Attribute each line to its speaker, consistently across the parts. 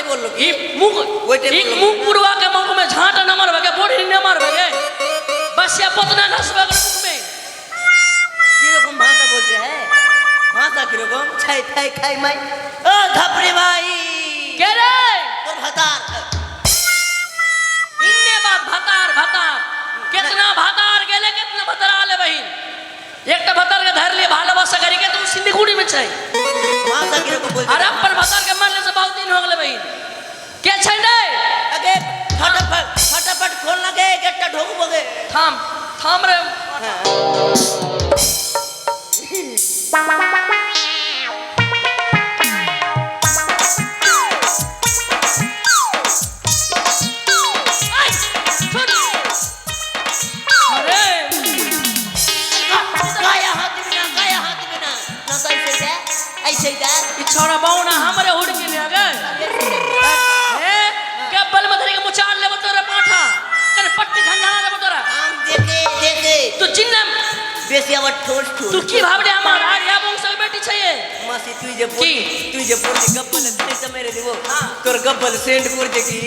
Speaker 1: ওইটাই বললো কি
Speaker 2: ই মুখ
Speaker 1: ওইটাই
Speaker 2: ই
Speaker 1: বললাম।
Speaker 2: মুখ पुरवा के मुख में झांटा न मारबे के बॉडी न मारबे के बस या पतना घसबे के मुख में
Speaker 1: কিরকম ভাষা বলছে হ্যাঁ ভাষা কিরকম ছাই খাই খাই মাই ও ধাপরে ভাই
Speaker 2: के रे
Speaker 1: তোর ভাতার
Speaker 2: इन्ने बात भतार भतार कितना भतार गेले कितना भतार आले बहिन एक तो बता के धर लिए भाला बसा करेंगे तो उसी
Speaker 1: निगुड़ी में चाहिए
Speaker 2: अरे अपन बता के मरने से बहुत दिन हो गए भाई क्या
Speaker 1: छंडे अगे फटाफट फटाफट खोलना के गेट ढोक बगे।
Speaker 2: थाम थाम रे।
Speaker 1: हाँ। तोरा
Speaker 2: बौना हमरे हाँ उड़ के ले गए। ए के बल में धरे के मुचाल ले तोरा पाठा? कर पट्टी झंझा ले तोरा।
Speaker 1: हम देते देते
Speaker 2: तू चिन्ह
Speaker 1: बेसी अब ठोस ठोस।
Speaker 2: तू की भावड़े हमार? आर्या वंश में बेटी छे
Speaker 1: मासी तू जे बोल तू जे बोल गब्बल
Speaker 2: दे
Speaker 1: से मेरे देवो हाँ। तोर
Speaker 2: गब्बल सेंड कर दे की।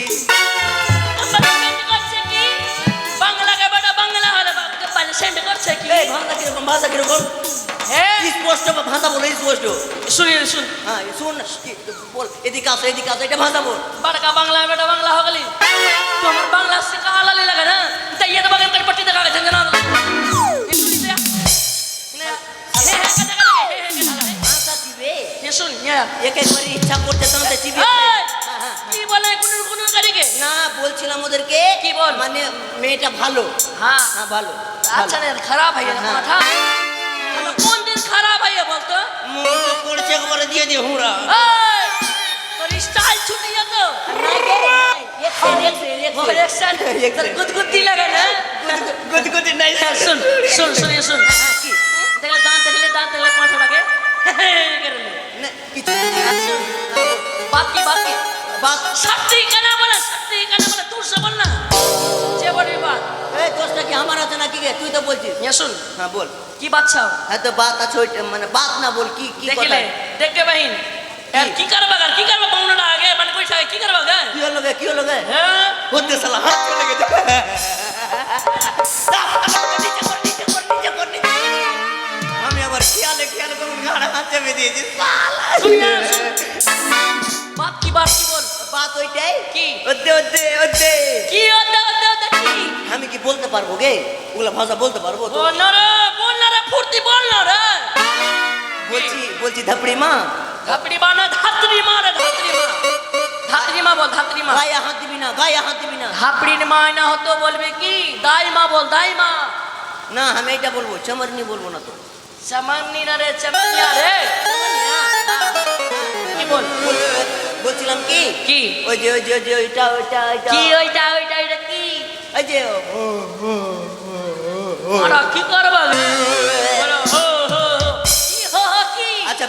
Speaker 2: बांग्ला के बेटा बांग्ला हल गब्बल सेंड कर छे
Speaker 1: की। ए भाषा के भाषा
Speaker 2: के
Speaker 1: স্পষ্ট ভাষা বল স্পষ্ট
Speaker 2: শুনি শুন
Speaker 1: হ্যাঁ শুন বল এদিকে আসো এদিকে আসো এটা ভাষা বল
Speaker 2: বাড়কা বাংলা বেটা বাংলা হগলি তোমার বাংলা শিখা আলালি লাগে না তাই
Speaker 1: এটা বাগান
Speaker 2: করে পট্টি দেখা
Speaker 1: গেছে না ইচ্ছা
Speaker 2: করতে কি বলে কোন কোন গাড়িকে
Speaker 1: না
Speaker 2: কি বল
Speaker 1: মানে মেয়েটা ভালো
Speaker 2: হ্যাঁ
Speaker 1: হ্যাঁ ভালো
Speaker 2: আচ্ছা খারাপ হয়ে মাথা হয়ে
Speaker 1: বলতো? মুখ পড়ছে করে দিয়ে দিয়ে হুঁড়া।
Speaker 2: তোর স্টাইল ছুটে যেত গুদগুদি লাগে
Speaker 1: না? গুদগুদি নাই। হ্যাঁ,
Speaker 2: শুন শুন শুন শুন। হ্যাঁ, হ্যাঁ, দেখলে
Speaker 1: দাঁত দেখলে
Speaker 2: দাঁত দেখলে পাঁচ টাকা
Speaker 1: বাকি
Speaker 2: বাকি সত্যি কেন বলে সত্যি কেন বলে? তোর সে বল না। যে বলি বাদ।
Speaker 1: এই দোষটা কি আমার আছে নাকি তুই তো বলছিস।
Speaker 2: শুন।
Speaker 1: হ্যাঁ বল।
Speaker 2: কি বাচ্চাও
Speaker 1: হ্যাঁ তো বাত আছে ওইটা মানে বাত না বল কি কি
Speaker 2: দেখলে দেখতে বাহিন। আর কি করবা আর কি করবা পাউনাটা আগে? মানে পয়সা কি করবা গে
Speaker 1: কি হলো গে কি হলো গে?
Speaker 2: হ্যাঁ?
Speaker 1: করতে সালা হাত চলে গেছে। আমি আবার খেয়ালে খেয়াল করে ঘাড়ে হাত চেপে দিয়েছি সালা।
Speaker 2: বাত কি বাত কি বল?
Speaker 1: বাত ওইটাই?
Speaker 2: কি?
Speaker 1: ওদে ওদে ওদে
Speaker 2: কি ওদে ওদে ওদে কি?
Speaker 1: আমি কি বলতে পারব গে? ওগুলা ভাষা বলতে পারব? তো
Speaker 2: নরম। ফুর্তি বল না রে।
Speaker 1: বলছি বলছি ধাপড়ি মা।
Speaker 2: ধাপড়ি মা না ধাত্রি মা রে ধাত্রি মা। ধাত্রি মা বল ধাত্রি মা।
Speaker 1: গায়ে হাত দিবি না গায়ে হাত দিবি না।
Speaker 2: ধাপড়ির মা না হতো বলবে কি? দাই মা বল দাই মা।
Speaker 1: না আমি এটা বলব চমরনি বলব না তো।
Speaker 2: চমরনি না রে চমরনিয়া রে। কি
Speaker 1: বল। বলছিলাম কি?
Speaker 2: কি?
Speaker 1: ওই যে ওই যে ওই যে ওইটা ওইটা
Speaker 2: কি ওইটা ওইটা ওইটা কি?
Speaker 1: ওই যে
Speaker 2: ও কি
Speaker 1: করবা?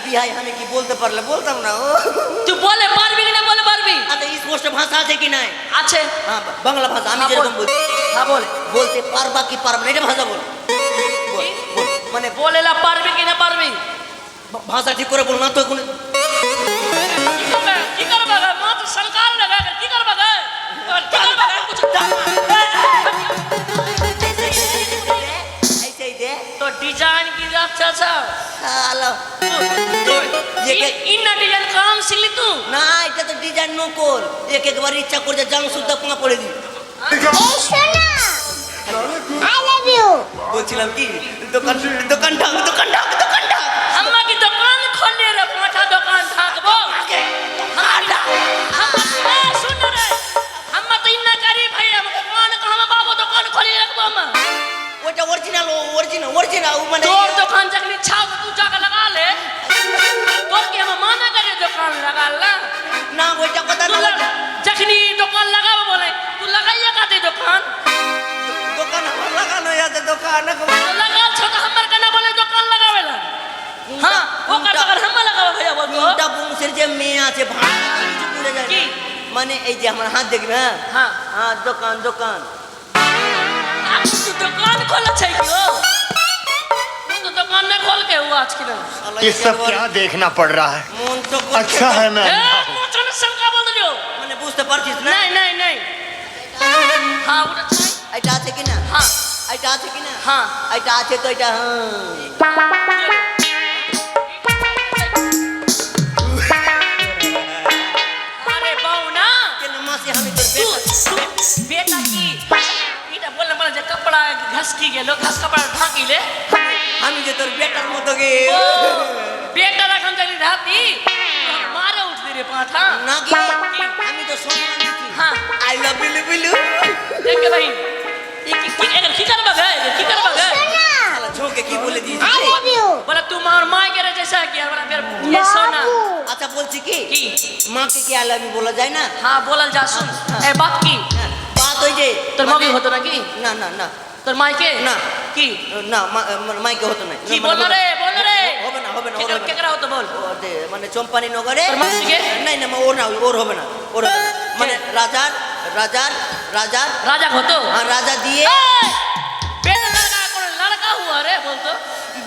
Speaker 1: বিহাই আমি কি বলতে পারলে বলতাম না?
Speaker 2: তুই বলে পারবি কি না বলে পারবি?
Speaker 1: আচ্ছা স্পষ্ট ভাষা আছে কি নাই?
Speaker 2: আছে।
Speaker 1: হ্যাঁ বাংলা ভাষা আমি
Speaker 2: হ্যাঁ,
Speaker 1: যেরকম বলছি।
Speaker 2: হ্যাঁ বল।
Speaker 1: বলতে পারবা কি পারবা এটা ভাষা বল। মানে
Speaker 2: বলেলা পারবি কি না
Speaker 1: পারবি? ভাষা ঠিক করে বল না তো কোন
Speaker 2: কি করবা? মা তো সরকার
Speaker 1: লাগা কি করবা?
Speaker 2: কি করবা? কিছু আচ্ছা আচ্ছা।
Speaker 1: হ্যালো
Speaker 2: ইন্না ডিজাইন কাম সিলি তু?
Speaker 1: না এটা তো ডিজাইন নকল। এক একবার ইচ্ছা করে জাং সুদ্ধা পোঙা পড়ে দি বলছিলাম কি দোকান দোকান ঢাক দোকান ঢাক দোকান ঢাক।
Speaker 2: আমাকে দোকান খোলে রে? পাঁঠা দোকান থাকব।
Speaker 1: ওটা অরিজিনাল অরিজিনাল অরিজিনাল মানে
Speaker 2: दुकान जखनी छाव तू जाके लगा ले तोर के हम माना करे दुकान लगा ला
Speaker 1: না ওইটা কথা
Speaker 2: तू
Speaker 1: না
Speaker 2: लग- जखनी दुकान लगाबो बोले तू लगाइए का दे दुकान
Speaker 1: দোকান আমার লাগানো আছে দোকান
Speaker 2: तो लगा छ तो हमर कना बोले दुकान लगावेला हां वो कर अगर हम लगाबो भैया बोल तो
Speaker 1: তিনটা বংশের যে মেয়ে আছে ভাড়া কিছু করে যায়
Speaker 2: কি?
Speaker 1: না। মানে এই যে আমার হাত দেখবে হ্যাঁ
Speaker 2: हां
Speaker 1: হ্যাঁ দোকান দোকান
Speaker 2: आप तो दुकान खोला छै करने खोल के हुआ आज की ना
Speaker 3: ये सब क्या देखना पड़ रहा है?
Speaker 1: तो
Speaker 3: अच्छा है मैं।
Speaker 2: मोचन शंका तो बोल दियो
Speaker 1: मैंने पूछते परचिस ना।
Speaker 2: नहीं नहीं नहीं। हाँ
Speaker 1: उठा थे कि ना?
Speaker 2: हाँ।
Speaker 1: ऐटा
Speaker 2: थे कि ना?
Speaker 1: हाँ। ऐटा थे
Speaker 2: तो
Speaker 1: ऐटा
Speaker 2: हाँ। बेटा की इटा बोलने वाला जे कपड़ा घस की गेलो घस कपड़ा ढाकी ले। हाँ।
Speaker 1: আমি যে তোর বেটার মতো গে।
Speaker 2: বেটার এখন জানি রাতি মারে উঠবি রে পাঁঠা।
Speaker 1: না কি আমি তো সম্মান দিছি
Speaker 2: হ্যাঁ।
Speaker 1: আই লাভ বিলু বিলু
Speaker 2: দেখ
Speaker 4: ভাই
Speaker 1: আচ্ছা বলছি কি? মাকে কি আই লাভ ইউ বলা যায় না?
Speaker 2: হ্যাঁ বলাল যা শুন। বাপ কি?
Speaker 1: হ্যাঁ, বাত ওই যে
Speaker 2: তোর
Speaker 1: মাকে
Speaker 2: হতো নাকি?
Speaker 1: না না না।
Speaker 2: তোর মাইকে?
Speaker 1: না।
Speaker 2: কি?
Speaker 1: না মাইকে
Speaker 2: কি
Speaker 1: না,
Speaker 2: বল
Speaker 1: মানে
Speaker 2: রে বল রে
Speaker 1: হবে না হবে না ওর
Speaker 2: কে
Speaker 1: হবে
Speaker 2: কে
Speaker 1: না।
Speaker 2: করা হতো বল
Speaker 1: ও দে, মানে চম্পানি নগরে
Speaker 2: তোর মাসিকে?
Speaker 1: নাই না মা, ওর না ওর হবে না ওর হবে না মানে রাজার রাজার রাজার
Speaker 2: রাজা হতো
Speaker 1: আর রাজা দিয়ে
Speaker 2: ए, बेटा लड़का कोन लड़का हुआ रे बोल तो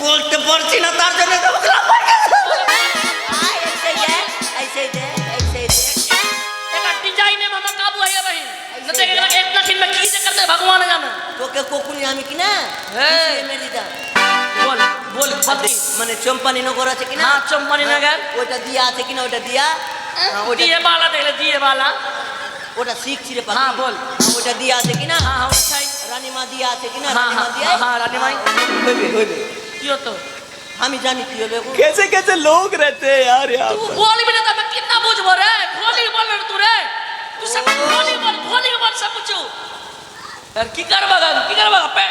Speaker 1: বলতে পারছি না তার জন্য তো বললাম। আয়, ऐसे ही है, ऐसे ही है, ऐसे ही है।
Speaker 2: एक डिजाइन में हम काबू है भाई न देख एक एक दक्षिण में की से करते भगवान जाने
Speaker 1: তোকে কখনই আমি কি না
Speaker 2: হ্যাঁ।
Speaker 1: পিছিয়ে মেরে দিতাম।
Speaker 2: बोल बोल बत्ती
Speaker 1: মানে চম্পানি নগর আছে কিনা
Speaker 2: हाँ चम्मनी नगर
Speaker 1: ওটা দিয়া আছে কিনা ওটা দিয়া হ্যাঁ, ওটা
Speaker 2: दिए वाला देख ले दिए वाला
Speaker 1: ওটা শিখছি রে পাখি।
Speaker 2: হ্যাঁ, বল।
Speaker 1: হ্যাঁ, ওটা দিয়া আছে কিনা
Speaker 2: हाँ हाँ अच्छा ही
Speaker 1: রানীমা দিয়া আছে কিনা
Speaker 2: হ্যাঁ,
Speaker 1: রানীমা
Speaker 2: হ্যাঁ,
Speaker 1: দিয়া
Speaker 2: হ্যাঁ, রানীমাই।
Speaker 1: হইবে হইবে
Speaker 2: क्यों तो
Speaker 1: আমি জানি কি হবে গো।
Speaker 3: कैसे कैसे लोग रहते हैं यार यहाँ
Speaker 2: तू
Speaker 3: पर
Speaker 2: बोल भी ना मैं कितना बुझ बोल रे खोली बोल रे तू रे तू सब खोली बोल खोली बोल सब कुछ यार की कर बगा की कर बगा पे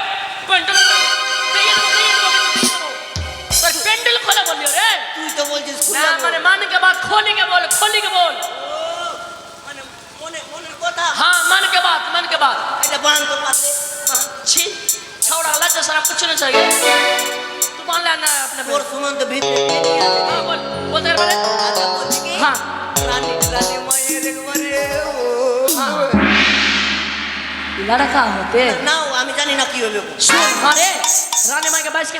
Speaker 2: पेंडल पर पेंडल खोला बोल रे
Speaker 1: তুই তো বলছিস খুলে
Speaker 2: ना
Speaker 1: বল।
Speaker 2: मैंने मान के बाद खोली के बोल खोली के बोल
Speaker 1: ও, মানে মনে মনের কথা
Speaker 2: हाँ मन के बाद मन के बाद
Speaker 1: এটা বান তো পারলে
Speaker 2: छी छोड़ा ला तो सारा कुछ नहीं चाहिए तू मान लेना अपने
Speaker 1: তোর
Speaker 2: बोल
Speaker 1: সুমন্ত ভিতরে কে নিয়ে আছে?
Speaker 2: हाँ बोल बोल दे मेरे
Speaker 1: আচ্ছা বলছি কি
Speaker 2: हाँ
Speaker 1: রানী রানী মায়ের একবারে ও।
Speaker 2: लड़का होते
Speaker 1: নাও আমি জানি না কি হবে গো।
Speaker 2: सुन अरे रानी माई के बयस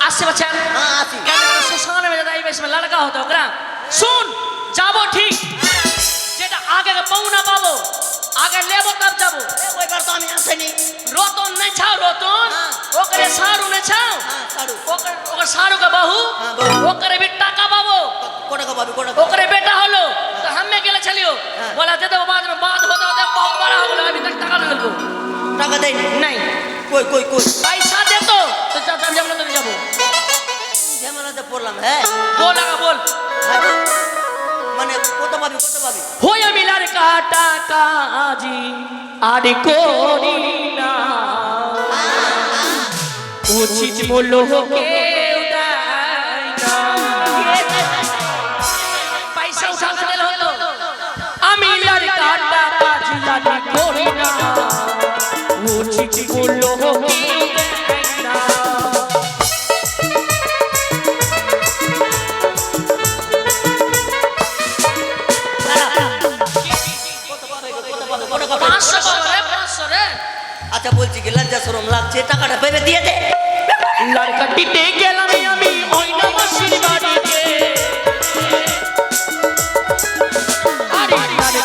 Speaker 1: আসছে
Speaker 2: বাচ্চান সঙ্গে মেজে তাই বেশ
Speaker 1: লড়কা হতো
Speaker 2: গ্রাম শুন যাব ঠিক
Speaker 1: যেটা আগে পাবো
Speaker 2: না পাবো আগে নেব তার যাব
Speaker 1: টাকা দেয়
Speaker 2: নাই
Speaker 1: কই কই কই
Speaker 2: পয়সা
Speaker 1: তো পড়লাম হ্যাঁ।
Speaker 2: বল
Speaker 1: হ্যাঁ, বল। মানে কত পাবি কত পাবি?
Speaker 2: হই আমি লার কাটা কাজি আর করি না। উচিত মূল্য কেউ আমি কাটা কাজি আর করি না। উচিত মূল্য
Speaker 1: কি শরম লাগছে টাকাটা পেবে দিয়ে দে।
Speaker 2: গেলাম আমি আরে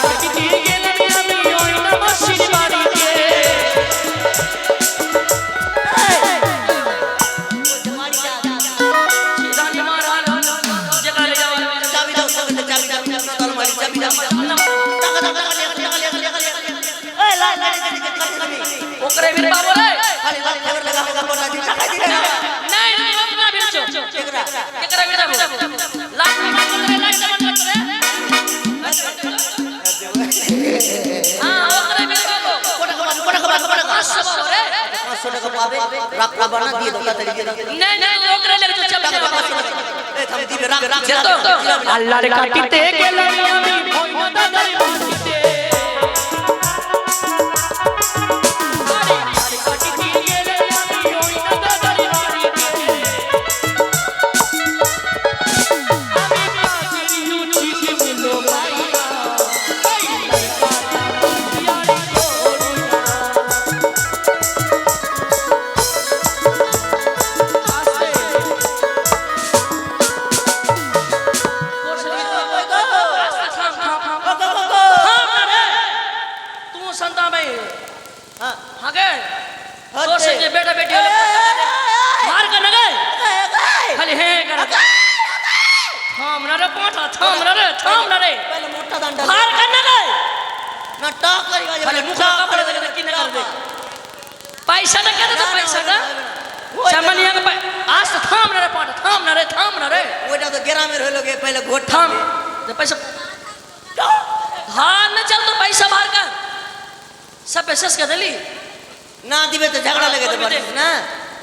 Speaker 1: 500 টাকা পাবে রাখা বানা দিয়ে দাও তাড়াতাড়ি দিয়ে দাও
Speaker 2: নাই নাই ওকরে লেগে চল
Speaker 1: টাকা পাঁচশো টাকা। এই থাম দিবে রাখ রাখ
Speaker 2: আল্লাহর কাটিতে গেলাম আমি ওই দাদার था थाम ना रे थाम ना रे।
Speaker 1: पहले मोटा डंडा
Speaker 2: भार कर ना गए
Speaker 1: ना टाक लगेगा
Speaker 2: भले मुखा कपड़े लगे ना कर दे। पैसा ना कहते तो पैसा ना सामान्य का आज तो थाम ना रे पाट थाम ना रे थाम ना रे
Speaker 1: ओटा तो गेरा में रहलो गे पहले घोट
Speaker 2: थाम। तो पैसा हार ना चल तो पैसा बाहर कर। सब पैसे का दली।
Speaker 1: ना दिवे तो झगड़ा हाँ, लगे तो ना।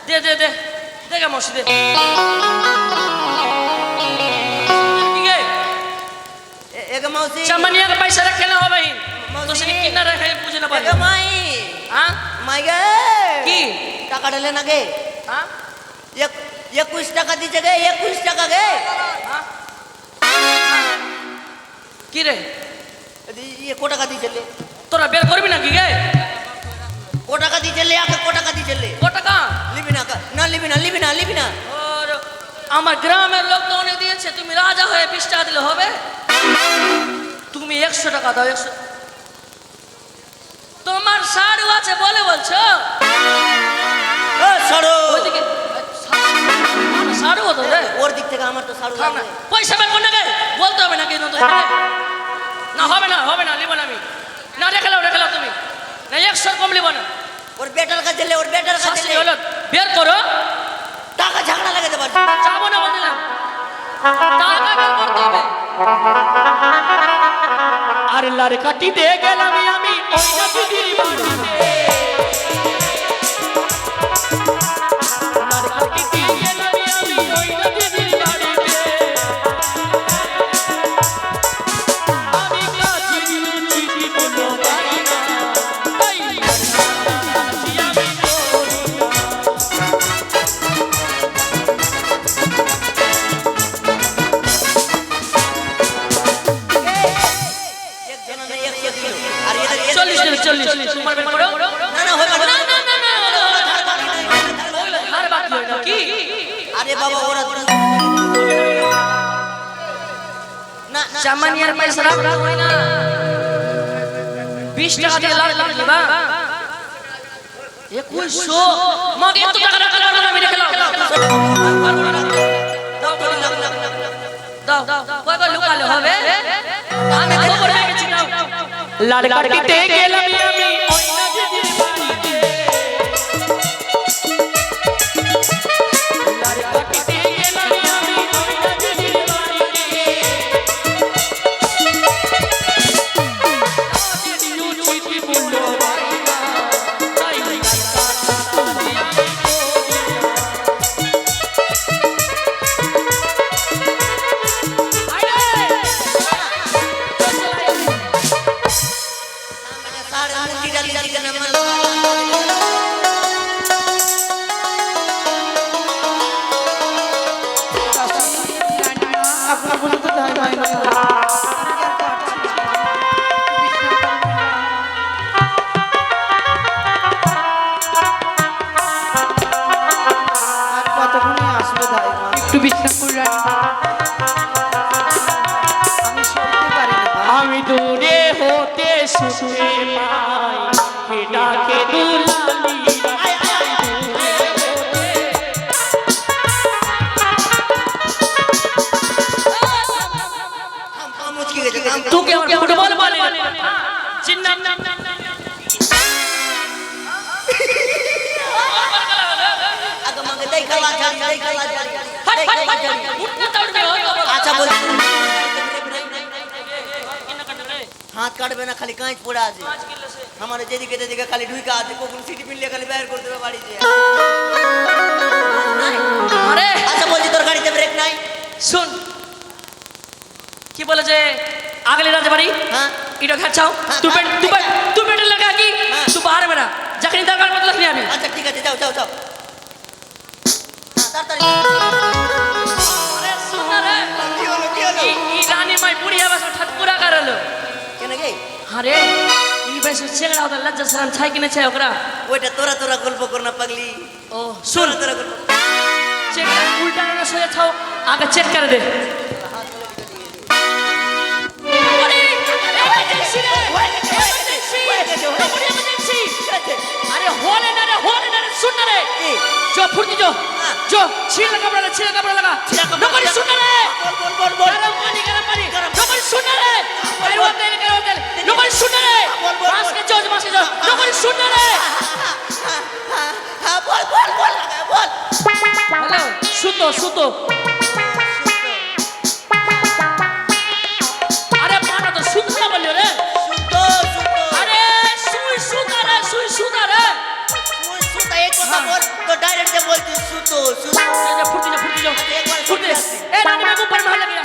Speaker 2: दे दे दे। देगा मौसी दे। পয়সা
Speaker 1: কেন
Speaker 2: হবে তো সে কিনা রেখে বুঝে
Speaker 1: না
Speaker 2: পারে
Speaker 1: মাই
Speaker 2: হ্যাঁ
Speaker 1: মাই গে
Speaker 2: কি
Speaker 1: টাকা ঢেলে না গে হ্যাঁ একুশ টাকা দিচ্ছে গে একুশ টাকা গে
Speaker 2: কি রে
Speaker 1: কো টাকা দিচ্ছে
Speaker 2: তোরা বের করবি নাকি গে
Speaker 1: কো টাকা দিচ্ছে আগে কো টাকা দিচ্ছে
Speaker 2: কো টাকা
Speaker 1: লিবি না না লিবি না লিবি না লিবি না
Speaker 2: আমার গ্রামের লোক তো অনেক দিয়েছে তুমি রাজা হয়ে বিশ টাকা দিলে হবে তুমি একশো টাকা দাও একশো। তোমার সারু আছে বলে বলছো?
Speaker 1: সরো।
Speaker 2: হতো রে
Speaker 1: ওর দিক থেকে আমার তো সারু
Speaker 2: না। পয়সা বলতে হবে না কিন্তু না হবে না হবে না নিব না আমি। না রেখে লাও রেখে লাও তুমি। না একশো কম নিব না।
Speaker 1: ওর বেটার কাছে লে ওর বেটার কাছে
Speaker 2: শাস্তি
Speaker 1: লে
Speaker 2: হলো বের করো।
Speaker 1: টাকা ঝগড়া লাগাতে পারছি
Speaker 2: যাব না বলছিলাম। টাকা বের করতে হবে।
Speaker 3: আর লারকাটি দিয়ে গেলাম আমি ওই না দিদির বাড়িতে
Speaker 2: দাও কয় কয় হবে? আমি খবর হয়ে গেছি দাও
Speaker 3: গেলাম বিষ্ণুপুর আমি দূরে হতে
Speaker 2: আমার ফুটবল
Speaker 1: বলে। আচ্ছা, হাত কাটবে না খালি কাঁচ পড়ে আছে। আমার যেদিকে যেদিকে খালি ঢুইকা আছে কখন সিটি পিনলে খালি বাইর করে দেবে
Speaker 2: বাড়িতে।
Speaker 1: আচ্ছা তোর গাড়িতে ব্রেক নাই?
Speaker 2: শুন। কি বলে যে আগলে রাতে বাড়ি
Speaker 1: হ্যাঁ
Speaker 2: এটা
Speaker 1: হ্যাঁ,
Speaker 2: তুই পেট তুই তুই লাগা কি?
Speaker 1: হ্যাঁ।
Speaker 2: তুই বাহার বেড়া যাকে দরকার মতলব আমি।
Speaker 1: আচ্ছা ঠিক আছে যাও যাও যাও। তাড়াতাড়ি।
Speaker 2: নিয়ে বাসো ঠাকুরা কারালো।
Speaker 1: কেন গে
Speaker 2: আরে ই বাসো ছেলেরা ওদের লজ্জা সরম ছাই কিনে ছাই ওকরা
Speaker 1: ওইটা তোরা তোরা গল্প কর না পাগলি।
Speaker 2: ও শোন।
Speaker 1: তোরা গল্প
Speaker 2: চেকটা উল্টা না সোজা থাও আগে চেক করে দে। আরে कपड़ा लगा कपड़ा लगा नौकरी सुन
Speaker 1: रे बोल बोल बोल बोल गरम
Speaker 2: पानी সুতো সুতো। আরে পানা তো সুতো না বলি রে।
Speaker 1: সুতো
Speaker 2: আরে সুই সুতা রে সুই সুতা রে।
Speaker 1: সুই সুতা এই কথা হ্যাঁ। বল তো ডাইরেক্ট বলছিস সুতো সুতো।
Speaker 2: ফুটি যা ফুটি যা ফুটি এ রানী মেকু পর মহলে গিয়া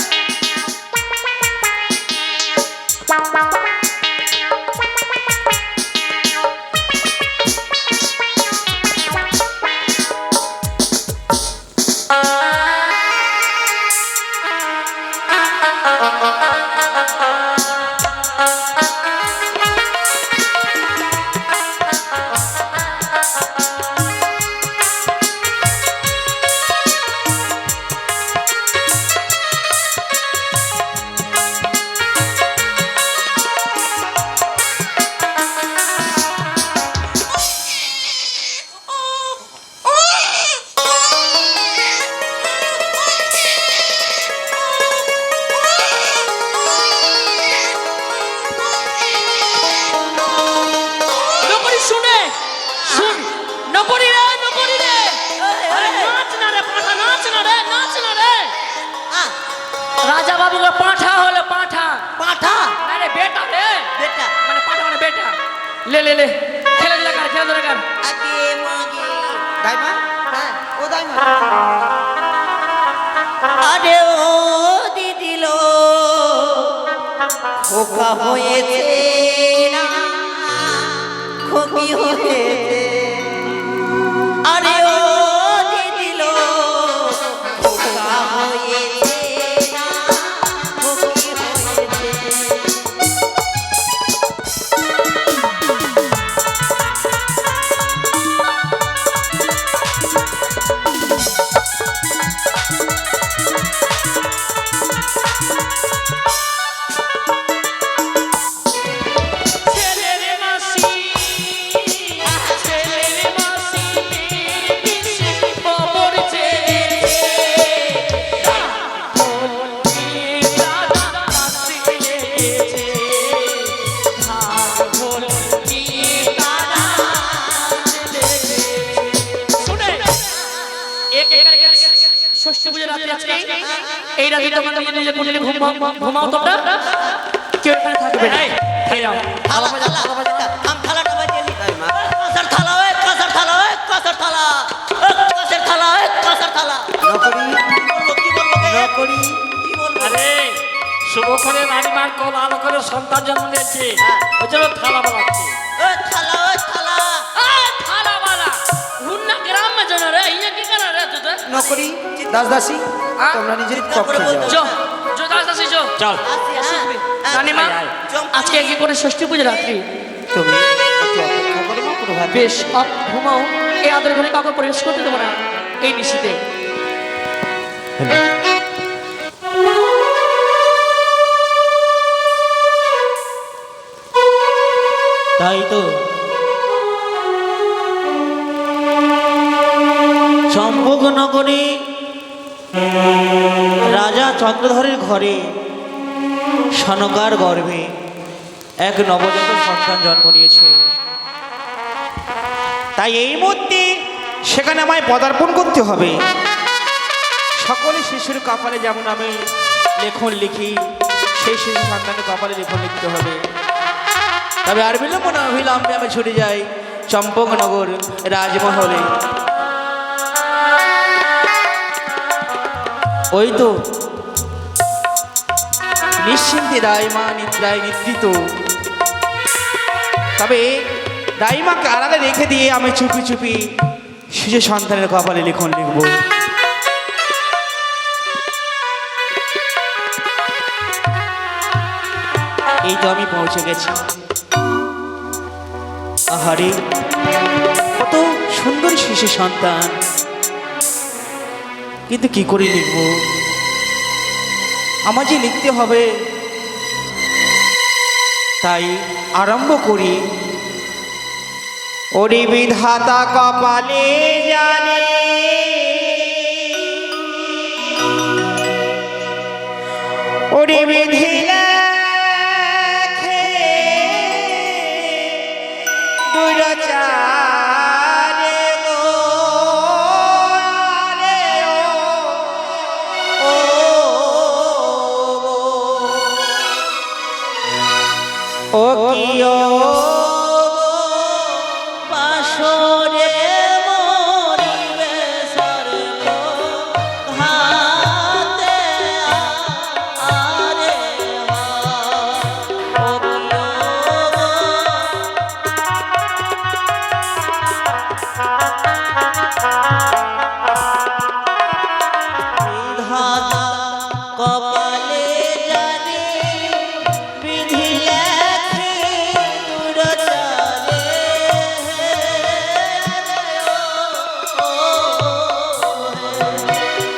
Speaker 2: আরে
Speaker 5: ও
Speaker 1: দিদিল খোকা হয়েছে না খোকি হয়েছে
Speaker 2: এই রাতে তোমরা নিজে নিজে কুটিরে ঘুমাও ঘুমাও তোমরা। কেউ এখানে থাকবে না। খেয়ে যাও
Speaker 1: আলাপ জ্বালা আলাপ জ্বালা আম থালাটা বাজিয়ে দিই। মা কাসার থালা ওই কাসার থালা ওই কাসার থালা। কাসার থালা ওই কাসার থালা।
Speaker 5: নকরি।
Speaker 1: কি বলব
Speaker 5: নকরি।
Speaker 1: কি বলব?
Speaker 3: আরে শুভ করে নারী মার কল আলো করে সন্তান জন্ম দিয়েছে। হ্যাঁ। ওই জন্য থালা বানাচ্ছে।
Speaker 1: থালা ওই থালা।
Speaker 2: থালা বালা হুন্না গ্রাম মে ইয়ে রে ইয়া কি করা রে তুই
Speaker 5: নকরি।
Speaker 2: দাসদাসী
Speaker 5: তোমরা নিজের
Speaker 1: পক্ষে
Speaker 5: যাও।
Speaker 3: চল
Speaker 2: রানীমা আজকে কি করে ষষ্ঠী পুজো রাত্রি?
Speaker 5: তুমি
Speaker 2: বেশ ঘুমাও। এই আদর ঘরে কাউকে প্রবেশ করতে দেবো না। এই নিশিতে।
Speaker 1: তাই তো। সম্ভোগ নগরী রাজা চন্দ্রধরের ঘরে সনকার গর্ভে এক নবজাত সন্তান জন্ম নিয়েছে।
Speaker 5: তাই এই মুহূর্তে সেখানে আমায় পদার্পণ করতে হবে। সকলে শিশুর কপালে যেমন আমি লেখন লিখি, সেই শিশু সন্তানের কপালে লেখন লিখতে হবে।
Speaker 1: তবে আর বিলম্ব না, অবিলম্বে আমি ছুটে যাই চম্পকনগর রাজমহলে। ওই তো নিশ্চিন্তে দাইমা নিদ্রায় নিদ্রিত। তবে দাইমাকে আড়ালে রেখে দিয়ে আমি চুপি চুপি শিশু সন্তানের কপালে লিখন লিখব। এই তো আমি পৌঁছে গেছি। আহারে, কত সুন্দর শিশু সন্তান। কিন্তু কি করে লিখব? আমাকে লিখতে হবে, তাই আরম্ভ করি। ওরি বিধাতা কপালে জানে
Speaker 5: বিধি বিধিলা দুরাচার ও কি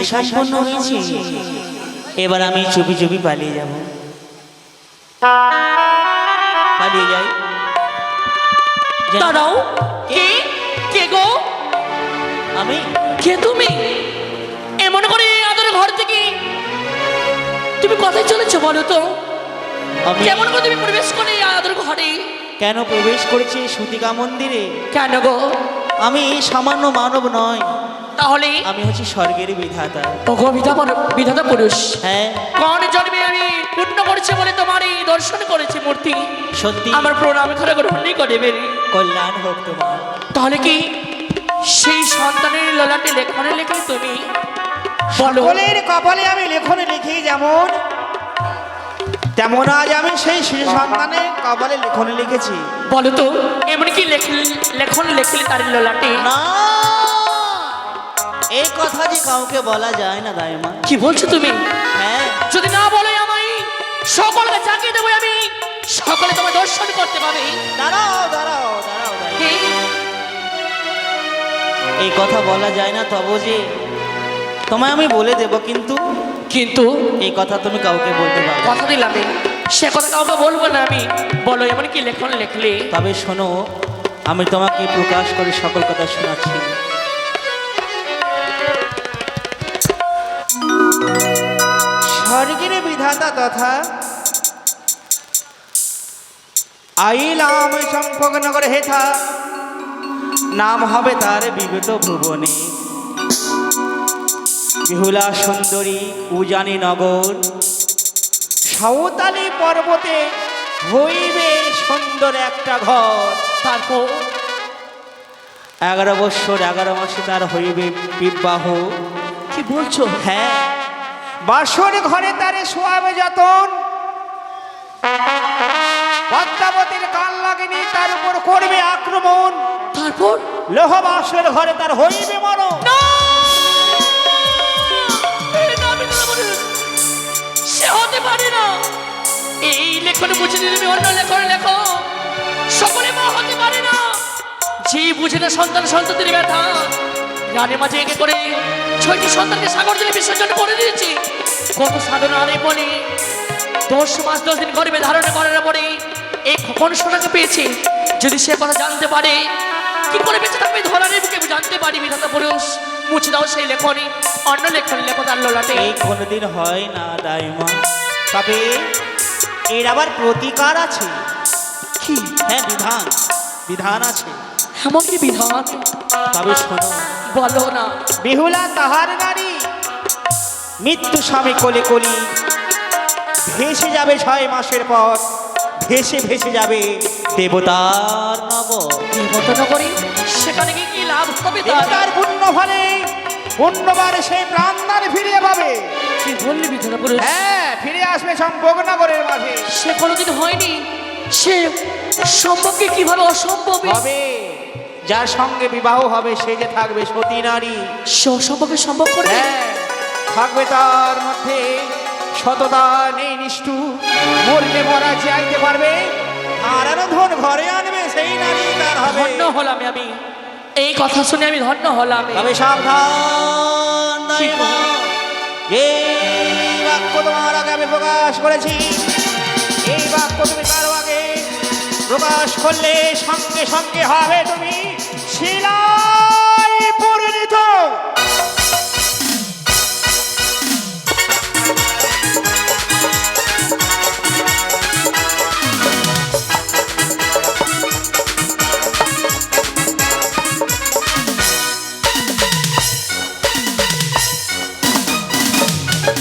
Speaker 1: লেখা সম্পূর্ণ হয়েছে। এবার আমি চুপি চুপি পালিয়ে যাব। পালিয়ে যাই।
Speaker 2: দাঁড়াও। কে? কে গো?
Speaker 1: আমি।
Speaker 2: কে তুমি? এমন করে আদর ঘর থেকে তুমি কোথায় চলেছো বলো তো?
Speaker 1: আমি
Speaker 2: কেমন করে তুমি প্রবেশ করে আদর ঘরে?
Speaker 1: কেন প্রবেশ করেছি সুতিকা মন্দিরে?
Speaker 2: কেন গো?
Speaker 1: আমি সামান্য মানব নয়।
Speaker 2: তাহলে?
Speaker 1: আমি হচ্ছি স্বর্গের বিধাতা।
Speaker 2: ওগো বিধাতা বিধাতা পুরুষ।
Speaker 1: হ্যাঁ।
Speaker 2: কোন জন্মে আমি পূর্ণ করেছি বলে তোমার এই দর্শন করেছি মূর্তি?
Speaker 1: সত্যি।
Speaker 2: আমার প্রণাম করে গ্রহণই করে বেরি
Speaker 1: কল্যাণ হোক তোমার।
Speaker 2: তাহলে কি সেই সন্তানের ললাটে লেখনে লেখলে তুমি? বলো।
Speaker 5: সকলের কপালে আমি লেখনে লিখি যেমন তেমন আজ আমি সেই শিশু সন্তানের কপালে লেখনে লিখেছি।
Speaker 2: বলো তো এমন কি লেখ- লেখন লেখলে তার ললাটে?
Speaker 1: না। এই কথা যে কাউকে বলা যায় না দাইমা
Speaker 2: কি বলছো তুমি?
Speaker 1: হ্যাঁ।
Speaker 2: যদি না বলে আমায় সকলকে জাকিয়ে দেবো আমি। সকলে তোমার দর্শন করতে পাবে।
Speaker 1: দাঁড়াও দাঁড়াও দাঁড়াও এই কথা বলা যায় না তবু যে তোমায় আমি বলে দেব কিন্তু
Speaker 2: কিন্তু
Speaker 1: এই কথা তুমি কাউকে বলতে পারবে না।
Speaker 2: কথা দিলাম সে কথা কাউকে বলব না আমি। বলো এমন কি লেখন লেখলে।
Speaker 1: তবে শোনো আমি তোমাকে প্রকাশ করে সকল কথা শোনাচ্ছি।
Speaker 5: বিধাতা তথা আইলাম চম্পকনগর হেথা। নাম হবে তার বিগত ভুবনে। বিহুলা সুন্দরী উজানি নগর। সাঁওতালি পর্বতে হইবে সুন্দর একটা ঘর।
Speaker 2: তারপর
Speaker 5: এগারো বৎসর, এগারো মাসে তার হইবে বিবাহ।
Speaker 2: কি বলছো?
Speaker 5: হ্যাঁ। বাসর ঘরে তারে শোয়াবে যতন। পদ্মাবতীর কান লাগেনি তার উপর করবে আক্রমণ।
Speaker 2: তারপর?
Speaker 5: লোহ বাসর ঘরে তার হইবে মরণ।
Speaker 2: সে হতে পারে না। এই লেখনে বুঝে তুমি অন্য লেখন লেখো। সকলে মা হতে পারে না। যে বুঝে না সন্তান সন্ততির ব্যথা। রানের মাঝে একে করে ছয়টি সন্তানকে সাগর জলে বিসর্জন করে দিয়েছি। কত সাধনা আরে বলে। দশ মাস দশ দিন গর্ভে ধারণা করার পরে এই খোকন সোনাকে পেয়েছি। যদি সে কথা জানতে পারে কি করে বেঁচে থাকবে ধরানের বুকে জানতে পারি বিধাতা পুরুষ। মুছে দাও সেই লেখনি অন্য লেখন লেখো তার লোলাটে।
Speaker 5: এই কোনোদিন হয় না দাইমা। তবে এর আবার প্রতিকার আছে।
Speaker 2: কি?
Speaker 5: হ্যাঁ বিধান। বিধান আছে।
Speaker 2: এমন কি বিধান?
Speaker 5: তবে শোনো
Speaker 2: বলো না।
Speaker 5: বিহুলা তাহার নারী মৃত্যু স্বামী কোলে কলি। ভেসে যাবে ছয় মাসের পর ভেসে ভেসে যাবে দেবতার নব
Speaker 2: সেখানে কি কি লাভ হবে তার?
Speaker 5: পুণ্য ফলে পুণ্যবার সেই প্রাণদান ফিরিয়ে পাবে।
Speaker 2: কি বললি বিধাতা পুরুষ
Speaker 5: হ্যাঁ ফিরে আসবে সম্ভোগনগরের মাঝে
Speaker 2: সে কোনোদিন হয়নি। সে সম্ভবকে কীভাবে অসম্ভব?
Speaker 5: হবে। যার সঙ্গে বিবাহ হবে সে যে থাকবে সতী নারী।
Speaker 2: সে অসম্ভবকে সম্ভব করে?
Speaker 5: হ্যাঁ থাকবে তার মধ্যে সততা নেই নিষ্ঠু মরলে মরা চাইতে পারবে। আর আরও ধন ঘরে আনবে সেই নারী তার হবে।
Speaker 2: ধন্য হলাম আমি। এই কথা শুনে আমি ধন্য হলাম।
Speaker 5: তবে সাবধান। এই বাক্য তোমার আগে আমি প্রকাশ করেছি। এই বাক্য তুমি কারও আগে প্রকাশ করলে সঙ্গে সঙ্গে হবে তুমি শিলায় পরিণত।